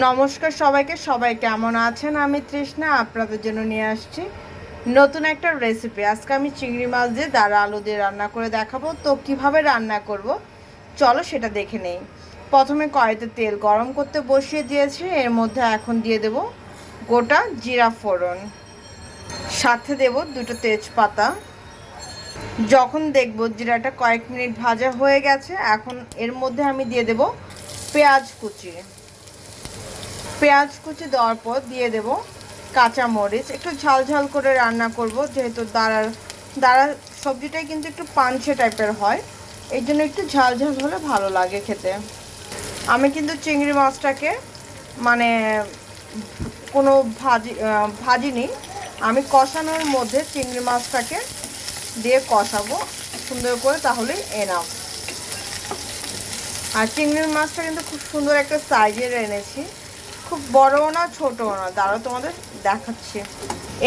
নমস্কার সবাইকে, সবাই কেমন আছেন? আমি তৃষ্ণা, আপনাদের জন্য নিয়ে আসছি নতুন একটা রেসিপি আজকে আমি চিংড়ি মাছ দিয়ে দাঁড়া আলু দিয়ে রান্না করে দেখাবো। তো কীভাবে রান্না করব? চলো সেটা দেখে নেই। প্রথমে কড়াইতে তেল গরম করতে বসিয়ে দিয়েছি। এর মধ্যে এখন দিয়ে দেব গোটা জিরা ফোড়ন। সাথে দেব দুটো তেজপাতা। যখন দেখব জিরাটা কয়েক মিনিট ভাজা হয়ে গেছে, এখন এর মধ্যে আমি দিয়ে দেব পেঁয়াজ কুচি। পেঁয়াজ কুচি দেওয়ার পর দিয়ে দেব কাঁচা মরিচ। একটু ঝাল ঝাল করে রান্না করব, যেহেতু দাঁড়ার দাঁড়া সবজিটাই কিন্তু একটু পাঞ্চে টাইপের হয়। এই জন্য একটু ঝাল ঝাল হলে ভালো লাগে খেতে। আমি কিন্তু চিংড়ি মাছটাকে মানে কোনো ভাজি ভাজিনি। আমি কষানোর মধ্যে চিংড়ি মাছটাকে দিয়ে কষাবো সুন্দর করে তাহলেই এনাফ আর চিংড়ির মাছটা কিন্তু খুব সুন্দর একটা সাইজের এনেছি। খুব বড়ও না, ছোটও না। দাঁড়াও, তোমাদের দেখাচ্ছি।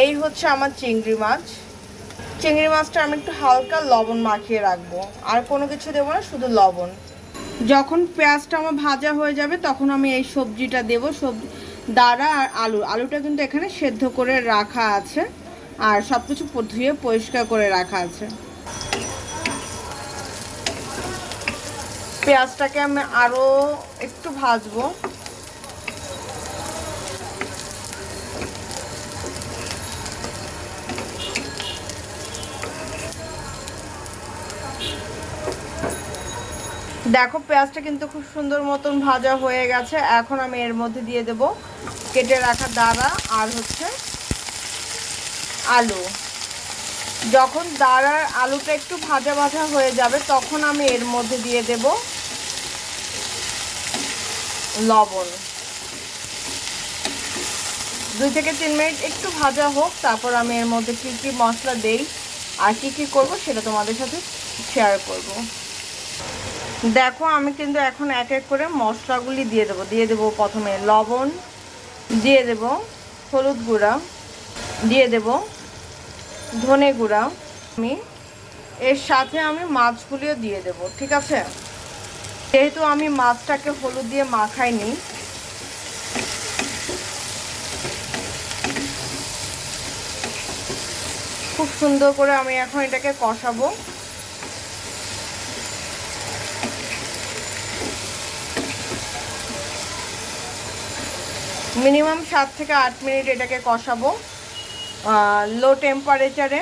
এই হচ্ছে আমার চিংড়ি মাছ। চিংড়ি মাছটা আমি একটু হালকা লবণ মাখিয়ে রাখব। আর কোনো কিছু দেবো না, শুধু লবণ। যখন পেঁয়াজটা আমার ভাজা হয়ে যাবে, তখন আমি এই সবজিটা দেবো সবজি দাঁড়া আর আলু। আলুটা কিন্তু এখানে সেদ্ধ করে রাখা আছে। আর সব কিছু ধুয়ে পরিষ্কার করে রাখা আছে। পেঁয়াজটাকে আমি আরও একটু ভাজবো। দেখো, পেঁয়াজটা কিন্তু খুব সুন্দর মতন ভাজা হয়ে গেছে। এখন আমি এর মধ্যে দিয়ে দেব কেটে রাখা দাঁড়া আর হচ্ছে আলু। যখন দাঁড়ার আলুটা একটু ভাজা ভাজা হয়ে যাবে, তখন আমি এর মধ্যে দিয়ে দেব লবণ। দুই থেকে তিন মিনিট একটু ভাজা হোক, তারপর আমি এর মধ্যে কী কী মশলা দেই আর কী কী করব, সেটা তোমাদের সাথে শেয়ার করব। দেখো, আমি কিন্তু এখন এক এক করে মশলাগুলি দিয়ে দেবো। দিয়ে দেবো প্রথমে লবণ, দিয়ে দেব হলুদ গুঁড়া, দিয়ে দেব ধনে গুঁড়া। আমি এর সাথে আমি মাছগুলিও দিয়ে দেব, ঠিক আছে? যেহেতু আমি মাছটাকে হলুদ দিয়ে মাখাইনি, খুব সুন্দর করে আমি এখন এটাকে কষাবো। মিনিমাম সাত থেকে আট মিনিট এটাকে কষাবো লো টেম্পারেচারে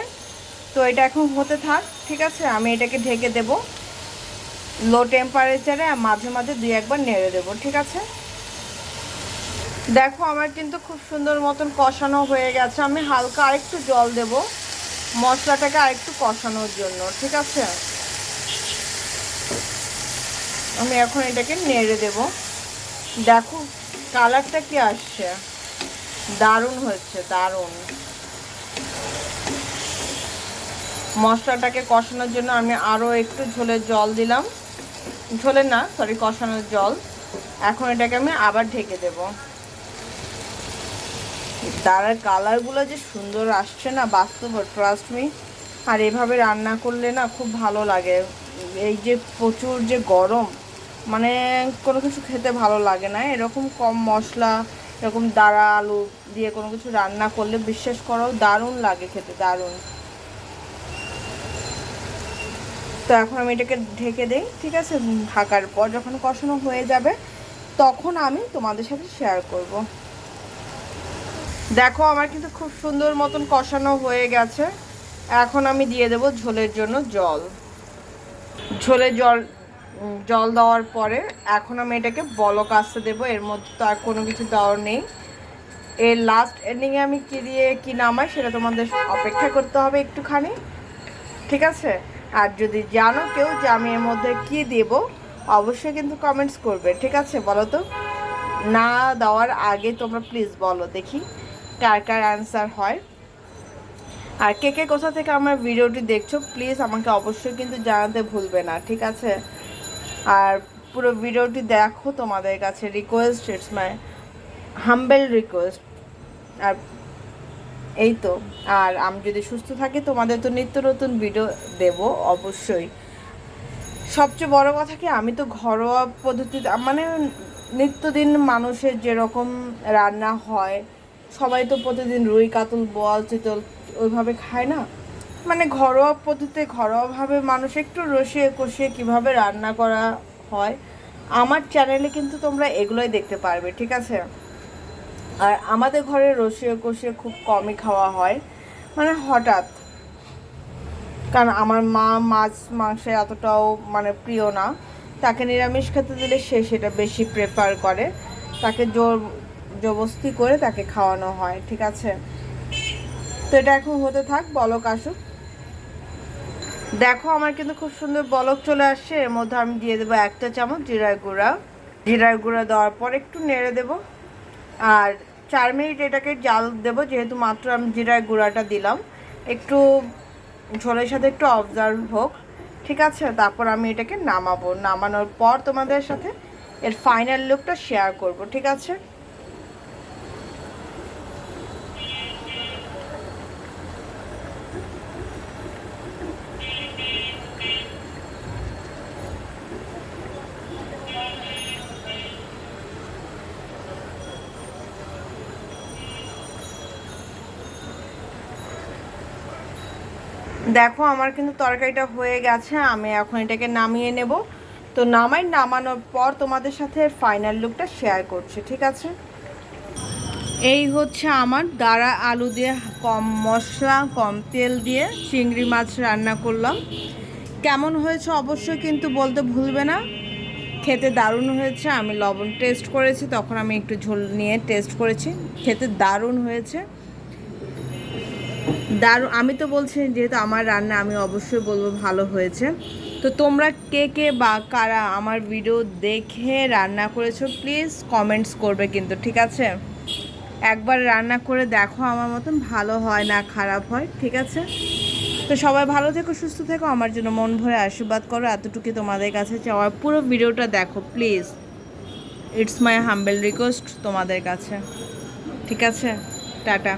তো এটা এখন হতে থাক, ঠিক আছে? আমি এটাকে ঢেকে দেব। লো টেম্পারেচারে মাঝে মাঝে দুই একবার নেড়ে দেবো, ঠিক আছে? দেখো, আমার কিন্তু খুব সুন্দর মতন কষানো হয়ে গেছে। আমি হালকা আরেকটু জল দেব মশলাটাকে আরেকটু কষানোর জন্য, ঠিক আছে? আমি এখন এটাকে নেড়ে দেব। দেখো কালারটা কি আসছে? দারুণ হচ্ছে, দারুণ। মশলাটাকে কষানোর জন্য আমি আরও একটু ঝোলের জল দিলাম। ঝোলের না সরি কষানোর জল। এখন এটাকে আমি আবার ঢেকে দেব। তারার কালারগুলো যে সুন্দর আসছে না বাস্তব ট্রাস্ট মি আর এভাবে রান্না করলে না খুব ভালো লাগে। এই যে প্রচুর যে গরম মানে কোনো কিছু খেতে ভালো লাগে না। এরকম কম মশলা, এরকম দাঁড়া আলু দিয়ে কোনো কিছু রান্না করলে বিশ্বাস করো দারুণ লাগে খেতে, দারুণ। তো এখন আমি এটাকে ঢেকে দিই, ঠিক আছে? ঢাকার পর যখন কষানো হয়ে যাবে, তখন আমি তোমাদের সাথে শেয়ার করব। দেখো আমার কিন্তু খুব সুন্দর মতন কষানো হয়ে গেছে। এখন আমি দিয়ে দেব ঝোলের জন্য জল। ঝোলের জল জল দেওয়ার পরে এখন আমি এটাকে বলক আসতে দেবো, এর মধ্যে তো আর কোনো কিছু দেওয়ার নেই। এর লাস্ট এন্ডিংয়ে আমি কী দিয়ে কী নামাই সেটা তোমাদের অপেক্ষা করতে হবে একটুখানি, ঠিক আছে? আর যদি জানো কেউ যে আমি এর মধ্যে কী দেব, অবশ্যই কিন্তু কমেন্টস করবে, ঠিক আছে? বলো তো? না দেওয়ার আগে তোমরা প্লিজ বলো, দেখি কার কার অ্যান্সার হয়। আর কে কে কোথা থেকে আমার ভিডিওটি দেখছ প্লিজ আমাকে অবশ্যই কিন্তু জানাতে ভুলবে না, ঠিক আছে? আর পুরো ভিডিওটি দেখো তোমাদের কাছে request it's my humble request আর এই তো, আর আমি যদি সুস্থ থাকি, তোমাদের তো নিত্য নতুন ভিডিও দেব, অবশ্যই। সবচেয়ে বড় কথা কি, আমি তো ঘরোয়া পদ্ধতিতে মানে নিত্যদিন মানুষের যেরকম রান্না হয়, সবাই তো প্রতিদিন রুই, কাতল, বোয়াল, চিতল, ওইভাবে খায় না? মানে ঘরোয়া পদ্ধতিতে, ঘরোয়াভাবে মানুষ একটু রসিয়ে কষিয়ে কীভাবে রান্না করা হয়, আমার চ্যানেলে কিন্তু তোমরা এগুলোই দেখতে পারবে, ঠিক আছে? আর আমাদের ঘরে রসিয়ে কষিয়ে খুব কমই খাওয়া হয় মানে হঠাৎ। কারণ আমার মা মাছ মাংসে এতটাও মানে প্রিয় না, তাকে নিরামিষ খেতে দিলে সে সেটা বেশি প্রেফার করে, তাকে জোর জবস্তি করে তাকে খাওয়ানো হয়, ঠিক আছে? তো এটা এখন হতে থাক বলক আসুক দেখো, আমার কিন্তু খুব সুন্দর বলক চলে আসছে। এর মধ্যে আমি দিয়ে দেবো একটা চামচ জিরার গুঁড়া। জিরার গুঁড়া দেওয়ার পর একটু নেড়ে দেব। আর চার মিনিট এটাকে জাল দেব, যেহেতু মাত্র আমি জিরার গুঁড়াটা দিলাম। একটু ঝোলের সাথে একটু অবজার্ভ হোক। ঠিক আছে? তারপর আমি এটাকে নামাবো। নামানোর পর তোমাদের সাথে এর ফাইনাল লুকটা শেয়ার করব। ঠিক আছে? দেখো, আমার কিন্তু তরকারিটা হয়ে গেছে, আমি এখন এটাকে নামিয়ে নেব। তো নামাই, নামানোর পর তোমাদের সাথে ফাইনাল লুকটা শেয়ার করছি, ঠিক আছে? এই হচ্ছে আমার দাঁড়া আলু দিয়ে কম মশলা, কম তেল দিয়ে চিংড়ি মাছ রান্না করলাম। কেমন হয়েছে অবশ্যই কিন্তু বলতে ভুলবে না। খেতে দারুণ হয়েছে, আমি লবণ টেস্ট করেছি, তখন আমি একটু ঝোল নিয়ে টেস্ট করেছি। খেতে দারুণ হয়েছে। দারুণ আমি তো বলছি, যেহেতু আমার রান্না, আমি অবশ্যই বলব ভালো হয়েছে। তো তোমরা কে কে বা কারা আমার ভিডিও দেখে রান্না করেছ প্লিজ কমেন্টস করবে কিন্তু, ঠিক আছে? একবার রান্না করে দেখো আমার মতন, ভালো হয় না খারাপ হয়, ঠিক আছে? তো সবাই ভালো থেকো, সুস্থ থেকো, আমার জন্য মন ভরে আশীর্বাদ করো। এতটুকু তোমাদের কাছে চাওয়ার পুরো ভিডিওটা দেখো please it's my humble request তোমাদের কাছে, ঠিক আছে? টাটা।